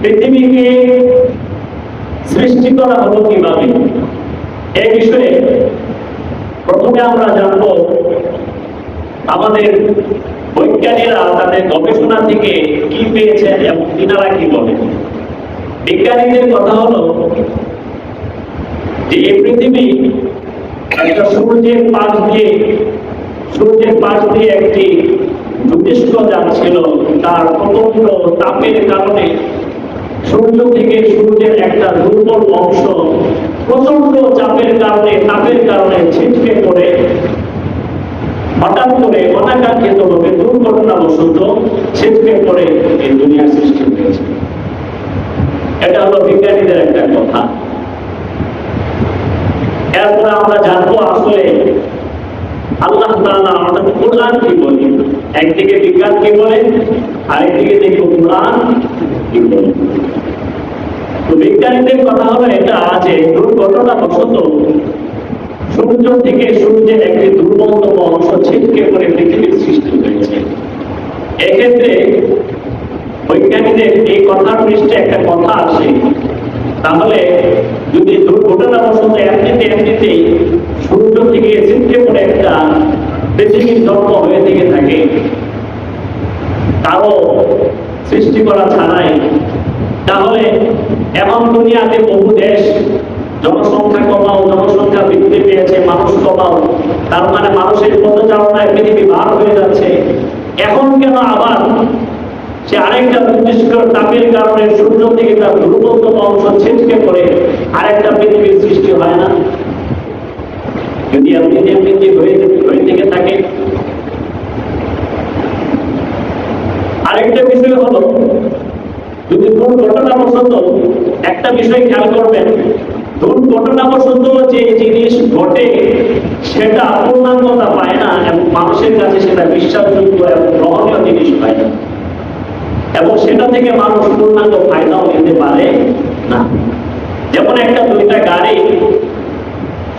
পৃথিবীকে সৃষ্টি করা হলো কীভাবে? এই বিষয়ে প্রথমে আমরা জানব আমাদের বৈজ্ঞানিকরা তাদের গবেষণা থেকে কি পেয়েছেন এবং তিনারা কি বলেন বিজ্ঞানীদের কথা হলো যে এই পৃথিবী একটা সূর্যের পাশ দিয়ে, সূর্যের পাশ দিয়ে একটি জ্যোতিষ্ক যাচ্ছিল তার প্রচণ্ড তাপের কারণে সূর্য থেকে সূর্যের একটা দুর্বল অংশ প্রচণ্ড চাপের কারণে, তাপের কারণে ছিটকে পড়ে, হঠাৎ করে অনাকাঙ্ক্ষিত ছিটকে পড়ে এই সৃষ্টি হয়েছে। এটা হলো বিজ্ঞানীদের একটা কথা। এরপরে আমরা জানব আসলে আল্লাহ তাআলা আমাদের কোরআন কি বলে? একদিকে বিজ্ঞান কি বলে? আরেকদিকে দেখব কোরআন কি বলে? বিজ্ঞানীদের কথা হলো এটা যে দুর্ঘটনা বশত সূর্য থেকে সূর্যের একটি দুর্বলতম অংশ ছিটকে পড়ে পৃথিবীর সৃষ্টি হয়েছে। এক্ষেত্রে বৈজ্ঞানিকদের এই কথার পৃষ্ঠে একটা কথা আছে। তাহলে যদি দুর্ঘটনাবশত এমনিতে এমনিতেই সূর্য থেকে ছিটকে পড়ে একটা পৃথিবীর জন্ম হয়ে থেকে থাকে কারও সৃষ্টি করা ছাড়াই তাহলে এমন দুনিয়াতে বহু দেশ জনসংখ্যা কমাও, জনসংখ্যা বৃদ্ধি পেয়েছে, মানুষ কমাও। তার মানে মানুষের পদচারণায় পৃথিবী বার হয়ে যাচ্ছে। এখন কেন আবার সে আরেকটা নির্দিষ্ট তাপের কারণে সূর্য থেকে তার দুর্বলতম অংশ ছিটকে পড়ে, আরেকটা পৃথিবীর সৃষ্টি হয় না? যদি এমনিতে এমনিতে হয়ে হয়ে থেকে থাকে। আরেকটা বিষয় হলো যদি দুর্ঘটনাবশত একটা বিষয় খেয়াল করবেন। দুর্ঘটনাবশত যে জিনিস ঘটে, সেটা পূর্ণাঙ্গতা পায় না এবং মানুষের কাছে সেটা বিশ্বাসযোগ্য এবং গ্রহণীয় জিনিস পায় না। এবং সেটা থেকে মানুষ পূর্ণাঙ্গ ফায়দাও নিতে পারে না। যেমন একটা দুইটা গাড়ি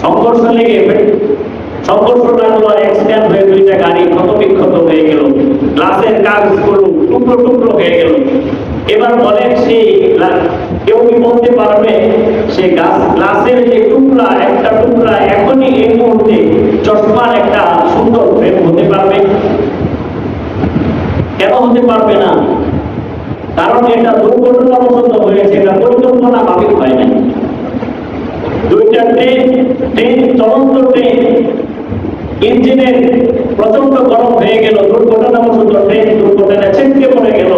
সংঘর্ষ লেগে সংঘর্ষ লাগল অ্যাক্সিডেন্ট হয়ে দুইটা গাড়ি ক্ষত বিক্ষত হয়ে গেল গ্লাসের কাগজগুলো টুকরো টুকরো হয়ে গেল। এবার বলেন সেই কেউ কি বলতে পারবে? সে গাছ গ্লাসের যে টুকরা, একটা টুকরা এখনই এই মুহূর্তে চশমার একটা সুন্দর ফ্রেম হতে পারবে? কেন হতে পারবে না? কারণ এটা দুর্ঘটনাবশত হয়েছে, এটা পরিকল্পনা মাফিক হয় নাই। দুইটা ট্রেন ট্রেন, চলন্ত ট্রেন ইঞ্জিনের প্রচণ্ড গরম হয়ে গেল ট্রেন দুর্ঘটনা ছিটকে পড়ে গেল,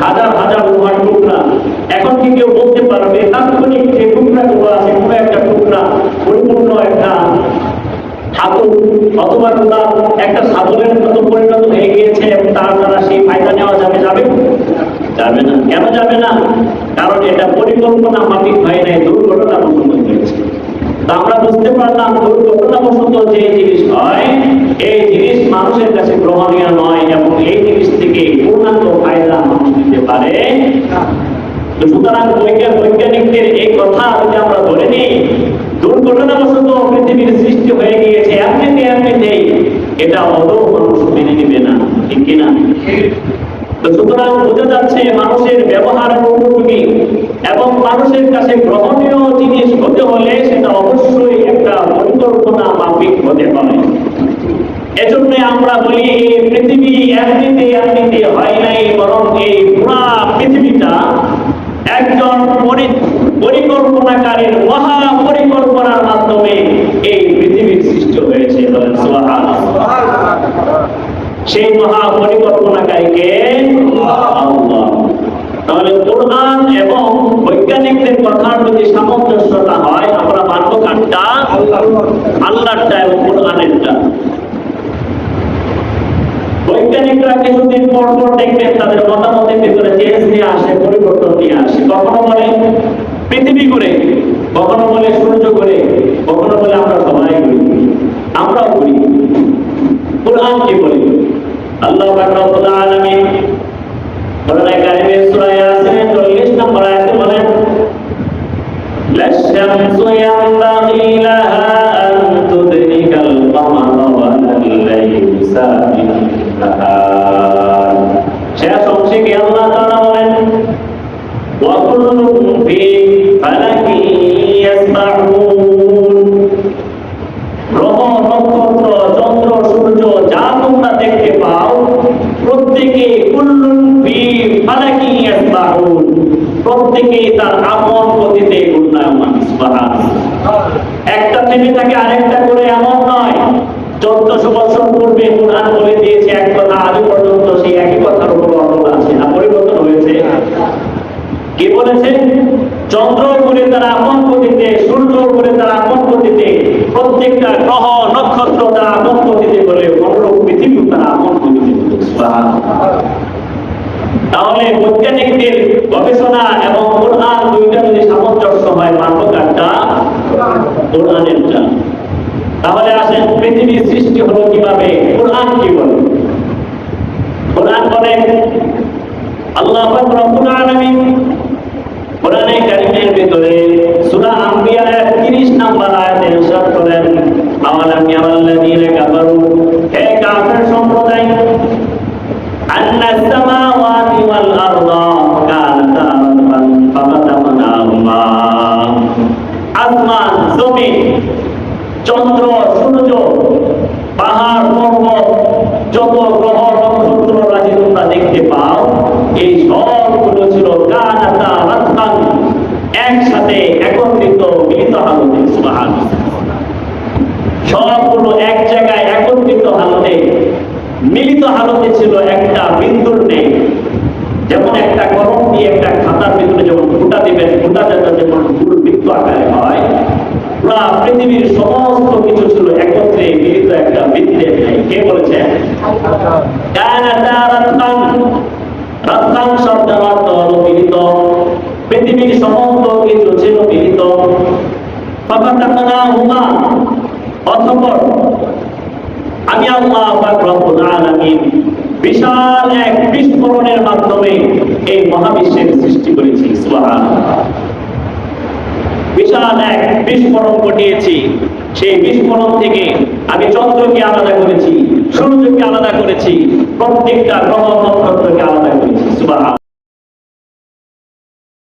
হাজার হাজার লোহার টুকরা। এখন কি কেউ বলতে পারবে, তাৎক্ষণিক যে আছে একটা টুকরা পরিপূর্ণ একটা ঠাকুর অথবা একটা সাধনের মতো পরিণত হয়ে গিয়েছে এবং তার দ্বারা সেই ফায়দা নেওয়া যাবে যাবে? যাবে না। কেন যাবে না? কারণ এটা পরিকল্পনা মাফিক হয় নাই দুর্ঘটনা বসত হয়েছে তা আমরা বুঝতে পারলাম দুর্ঘটনা বসত যে জিনিস হয় এই জিনিস মানুষের কাছে গ্রহণীয় নয় এবং এই জিনিস থেকে পূর্ণাঙ্গ ফায়দা মানুষ নিতে পারে। তো সুতরাং বৈজ্ঞানিকদের এই কথা যদি আমরা ধরে নিই, দুর্ঘটনাবশত পৃথিবীর সৃষ্টি হয়ে গিয়েছে এমনিতে এমনিতেই। এটা অদৌ মানুষ মেনে নিবে না, ঠিক কিনা? তো সুতরাং বোঝা যাচ্ছে মানুষের ব্যবহার উপযোগী এবং মানুষের কাছে গ্রহণীয় জিনিস হতে হলে সেটা অবশ্যই একটা পরিকল্পনা মাফিক হতে হবে। এজন্য আমরা বলি এই পৃথিবী এমনিতে এমনিতে হয় নাই, বরং এই পুরা পৃথিবীটা একজন পরিকল্পনাকারীর মহা পরিকল্পনার মাধ্যমে এই পৃথিবীর সৃষ্টি হয়েছে সেই মহা পরিকল্পনাকারীকে কোরআন এবং বৈজ্ঞানিকদের কথার যদি সামঞ্জস্যতা হয়, আমরা মানব আল্লাহটা এবং কোরআনেরটা বৈজ্ঞানিকরা কিছুদিন পর পর দেখবেন তাদের মতামতের ভিতরে চেঞ্জ নিয়ে আসে, পরিবর্তন নিয়ে আসে। কখনো বলে পৃথিবী করে কখনো বলে সূর্য করে কখনো বলে আমরা সবাই করি আমরাও করি কোরআন কি বলে? আল্লাহ প্রত্যেকে তার আপন গতিতে সুবহানাল্লাহ একটা থেমে থাকে আরেকটা করে এমন নয়, চোদ্দশো বছর পূর্বে কোরআন বলে দিয়েছে এক কথা আজ পর্যন্ত সেই একই কথার উপর অটল আছে না পরিবর্তন হয়েছে। কে বলেছে? চন্দ্র করে তারা আপন গতিতে সূর্য করে তারা আপন গতিতে প্রত্যেকটা গ্রহ, নক্ষত্র তারা আপন গতিতে করে অনুরূপ পৃথিবী তারা আপন গতিতে। তাহলে বৈজ্ঞানিকদের গবেষণা এবং কোরআন দুইটা যদি সামঞ্জস্য হয় মানবকারটা কোরআনেরটা তাহলে আসেন, পৃথিবীর সৃষ্টি হলো কীভাবে? কোরআন কি বলে? কোরআন বলে, আল্লাহ রব্বুল আলামিন কোরআনে কারিমের ভিতরে সূরা আম্বিয়া 30 নম্বর আয়াতে করেন চন্দ্র, সূর্য, পাহাড়, পর্বত, যত গ্রহ নক্ষত্র রাজি তোমরা দেখতে পাও, এই সবগুলো ছিল কানাতা রাতকান একসাথে একত্রিত, মিলিত হালতে সুবহানাল্লাহ সবগুলো এক জায়গায় একত্রিত হালতে, মিলিত হালতে ছিল একটা বিন্দুর নেই। যেমন একটা কলম দিয়ে একটা খাতার ভিতরে যখন ফুটা দিবেন ফুটাটা যেমন ফুল বৃত্ত আকারে হয় পুরা পৃথিবীর সমস্ত কিছু ছিল একত্রে, মিলিত একটা ন্যায় কে বলেছে? রাতকান শব্দের অর্থ হলো মিলিত। পৃথিবীর সমস্ত কিছু ছিল মিলিত। আমি বিশাল এক বিস্ফোরণের মাধ্যমে এই মহাবিশ্বের সৃষ্টি করেছি বিস্ফোরণ ঘটিয়েছি। সেই বিস্ফোরণ থেকে আমি চন্দ্রকে আলাদা করেছি, সূর্যকে আলাদা করেছি, প্রত্যেকটা গ্রহ নক্ষত্রকে আলাদা করেছি।